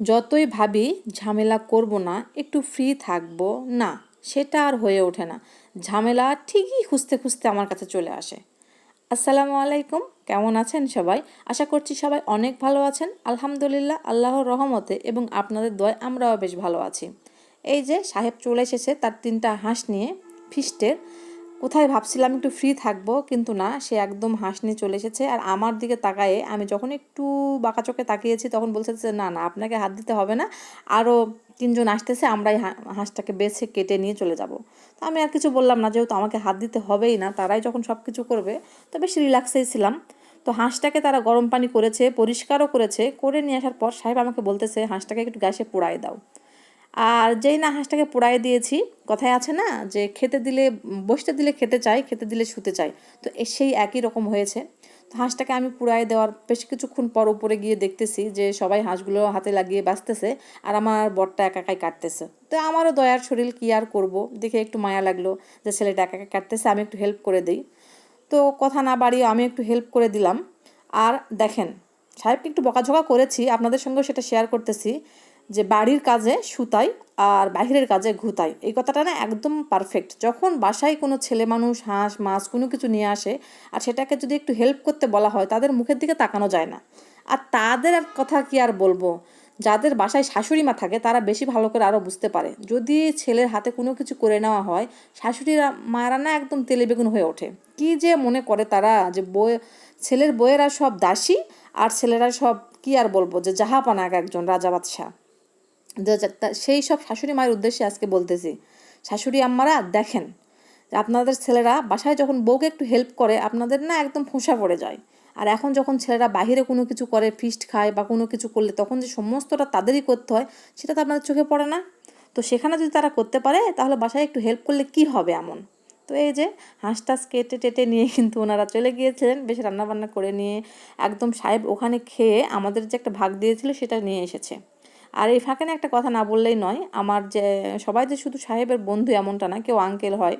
যতই ভাবি ঝামেলা করব না, একটু ফ্রি থাকব, না, সেটা আর হয়ে ওঠে না। ঝামেলা ঠিকই খুঁজতে খুঁজতে আমার কাছে চলে আসে। আসসালামু আলাইকুম, কেমন আছেন সবাই? আশা করছি সবাই অনেক ভালো আছেন। আলহামদুলিল্লাহ, আল্লাহর রহমতে এবং আপনাদের দয় আমরাও বেশ ভালো আছি। এই যে সাহেব চলে এসেছে, তার তিনটা হাঁস নিয়ে ফিস্টের কোথায় ভাবছিলাম একটু ফ্রি থাকব, কিন্তু না, সে একদম হাঁস নিয়ে চলে এসেছে। আর আমার দিকে তাকায়ে আমি যখন একটু বাঁকা চোখে তাকিয়েছি, তখন বলছে যে না না, আপনাকে হাত দিতে হবে না। আরও তিনজন আসতেছে, আমরাই হাঁসটাকে বেছে কেটে নিয়ে চলে যাব। তো আমি আর কিছু বললাম না, যেহেতু আমাকে হাত দিতে হবেই না, তারাই যখন সব কিছু করবে, তো বেশ রিল্যাক্সেই ছিলাম। তো হাঁসটাকে তারা গরম পানি করেছে, পরিষ্কারও করেছে। করে নিয়ে আসার পর সাহেব আমাকে বলতেছে, হাঁসটাকে একটু গ্যাসে পোড়াই দাও। আর যেই না হাঁসটাকে পোড়াই দিয়েছি, কথায় আছে না যে খেতে দিলে, বসতে দিলে খেতে চাই খেতে দিলে শুতে চাই তো সেই একই রকম হয়েছে। তো হাঁসটাকে আমি পুড়াই দেওয়ার বেশ কিছুক্ষণ পর উপরে গিয়ে দেখতেছি যে সবাই হাঁসগুলো হাতে লাগিয়ে বাঁচতেছে আর আমার বরটা একা একাই কাটতেছে। তো আমারও দয়ার শরীর, কী আর করব? দেখে একটু মায়া লাগল যে ছেলেটা একা একা কাটতেছে, আমি একটু হেল্প করে দিই। তো কথা না বাড়িয়ে আমি একটু হেল্প করে দিলাম। আর দেখেন, সাহেবকে একটু বকাঝকা করেছি, আপনাদের সঙ্গেও সেটা শেয়ার করতেছি। যে বাড়ির কাজে সুতাই আর বাহিরের কাজে ঘুতাই। এই কথাটা না একদম পারফেক্ট যখন বাসায় কোনো ছেলে মানুষ, হাঁস, মাছ কোনো কিছু নিয়ে আসে আর সেটাকে যদি একটু হেল্প করতে বলা হয়, তাদের মুখের দিকে তাকানো যায় না। আর তাদের কথা কি আর বলব? যাদের বাসায় শাশুড়ি মা থাকে, তারা বেশি ভালো করে আরও বুঝতে পারে। যদি ছেলের হাতে কোনো কিছু করে নেওয়া হয়, শাশুড়িরা মায়েরা না একদম তেলে বেগুন হয়ে ওঠে। কি যে মনে করে তারা যে বই ছেলের বইয়েরা সব দাসী আর ছেলেরা সব কি আর বলব যে জাহাপানা এক একজন রাজা বাদশাহ। সেই সব শাশুড়ি মায়ের উদ্দেশ্যে আজকে বলতেছি। শাশুড়ি আম্মারা দেখেন আপনাদের ছেলেরা বাসায় যখন বউকে একটু হেল্প করে, আপনাদের না একদম ফোঁসা পড়ে যায়। আর এখন যখন ছেলেরা বাহিরে কোনো কিছু করে ফিস্ট খায় বা কোনো কিছু করলে, তখন যে সমস্তটা তাদেরই করতে হয়, সেটা তো আপনাদের চোখে পড়ে না। তো সেখানে যদি তারা করতে পারে, তাহলে বাসায় একটু হেল্প করলে কি হবে এমন? তো এই যে হাঁস টাস কেটে টেটে নিয়ে কিন্তু ওনারা চলে গিয়েছিলেন, বেশ রান্নাবান্না করে নিয়ে একদম সাহেব ওখানে খেয়ে আমাদের যে একটা ভাগ দিয়েছিল, সেটা নিয়ে এসেছে। আর এই ফাঁকে একটা কথা না বললেই নয়, আমার যে, সবাই যে শুধু সাহেবের বন্ধু এমনটা না, কেউ আঙ্কেল হয়।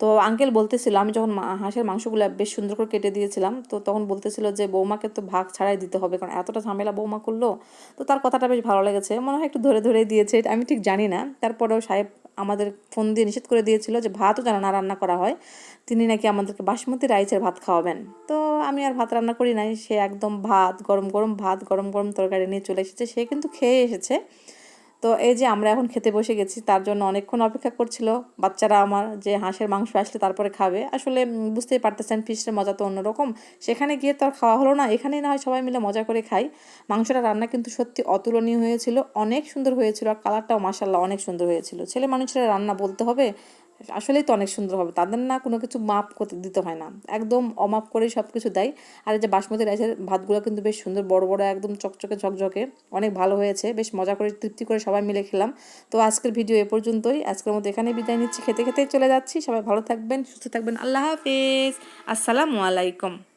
তো আঙ্কেল বলতেছিল, আমি যখন হাঁসের মাংসগুলো বেশ সুন্দর করে কেটে দিয়েছিলাম, তো তখন বলতেছিল যে, বৌমাকে তো ভাগ ছাড়াই দিতে হবে, কারণ এতটা ঝামেলা বৌমা করল। তো তার কথাটা বেশ ভালো লেগেছে, মনে হয় একটু ধরে ধরে দিয়েছে আমি ঠিক জানি না। তারপরেও সাহেব আমাদের ফোন দিয়ে নিষেধ করে দিয়েছিল যে ভাতও যেন না রান্না করা হয়। তিনি নাকি আমাদেরকে বাসমতি রাইসের ভাত খাওয়াবেন। তো আমি আর ভাত রান্না করি নাই। সে একদম ভাত, গরম গরম ভাত, গরম গরম তরকারি নিয়ে চলে এসেছে। সে কিন্তু খেয়ে এসেছে। তো এই যে আমরা এখন খেতে বসে গেছি, তার জন্য অনেকক্ষণ অপেক্ষা করছিল। বাচ্চারা আমার যে হাঁসের মাংস আসলে তারপরে খাবে। আসলে বুঝতেই পারতেছেন ফিশের মজা তো অন্যরকম। সেখানে গিয়ে তো আর খাওয়া হলো না, এখানেই না হয় সবাই মিলে মজা করে খাই। মাংসটা রান্না কিন্তু সত্যি অতুলনীয় হয়েছিল, অনেক সুন্দর হয়েছিল, আর কালারটাও মাসাল্লাহ অনেক সুন্দর হয়েছিল। ছেলে মানুষেরা রান্না বলতে হবে আসলেই তো অনেক সুন্দর হবে। তাদের না কোনো কিছু মাপ করতে দিতে হয় না। একদম অমাপ করেই সব কিছু দেয়। আর এই যে বাসমতি রাইসের ভাতগুলো কিন্তু বেশ সুন্দর, বড় বড়, একদম চকচকে, ঝকঝকে। অনেক ভালো হয়েছে। বেশ মজা করে, তৃপ্তি করে সবাই মিলে খেলাম। তো আজকের ভিডিও এ পর্যন্তই। আজকের মতো এখানে বিদায় নিচ্ছি। খেতে খেতেই চলে যাচ্ছি। সবাই ভালো থাকবেন, সুস্থ থাকবেন। আল্লাহ হাফিজ। আসসালামু আলাইকুম।